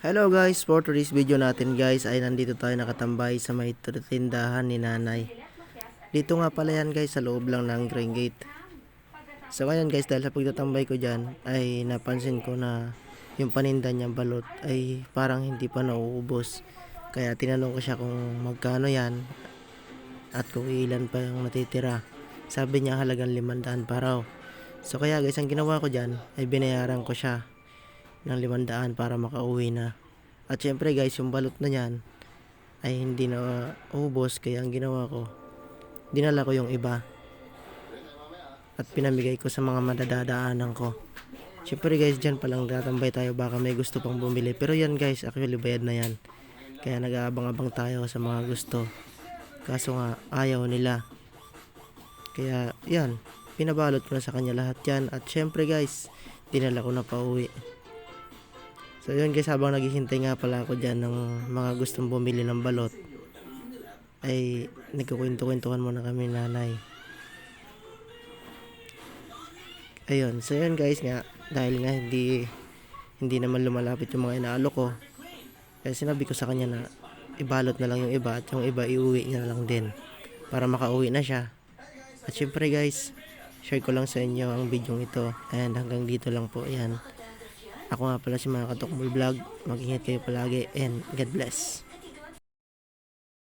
Hello guys, for today's video natin guys ay nandito tayo nakatambay sa may tindahan ni nanay. Dito nga pala yan guys sa loob lang ng Green Gate. So ngayon guys dahil sa pagtatambay ko dyan ay napansin ko na yung paninda niyang balot ay parang hindi pa nauubos. Kaya tinanong ko siya kung magkano yan at kung ilan pa yung natitira. Sabi niya halagang limandaan pa raw. So kaya guys ang ginawa ko dyan ay binayaran ko siya ng limandaan para makauwi na. At syempre guys, yung balot na yan ay hindi na ubos kaya ang ginawa ko, dinala ko yung iba at pinamigay ko sa mga madadadaanan ko. Syempre guys, dyan palang tatambay tayo baka may gusto pang bumili. Pero yan guys, actually bayad na yan. Kaya nag-aabang-abang tayo sa mga gusto. Kaso nga, ayaw nila. Kaya yan, pinabalot ko na sa kanya lahat yan. At syempre guys, dinala ko na pa uwi. So yun guys, habang naghihintay nga pala ako dyan ng mga gustong bumili ng balot, ay nagkukwento-kwentuhan muna kami nanay. Ayun, so yun guys nga, dahil nga hindi hindi naman lumalapit yung mga inaalo ko, kaya sinabi ko sa kanya na ibalot na lang yung iba at yung iba iuwi niya na lang din para makauwi na siya. At syempre guys, share ko lang sa inyo ang video ito and hanggang dito lang po yan. Ako nga pala si mga Katokmul Vlog. Mag-ingat kayo palagi and God bless.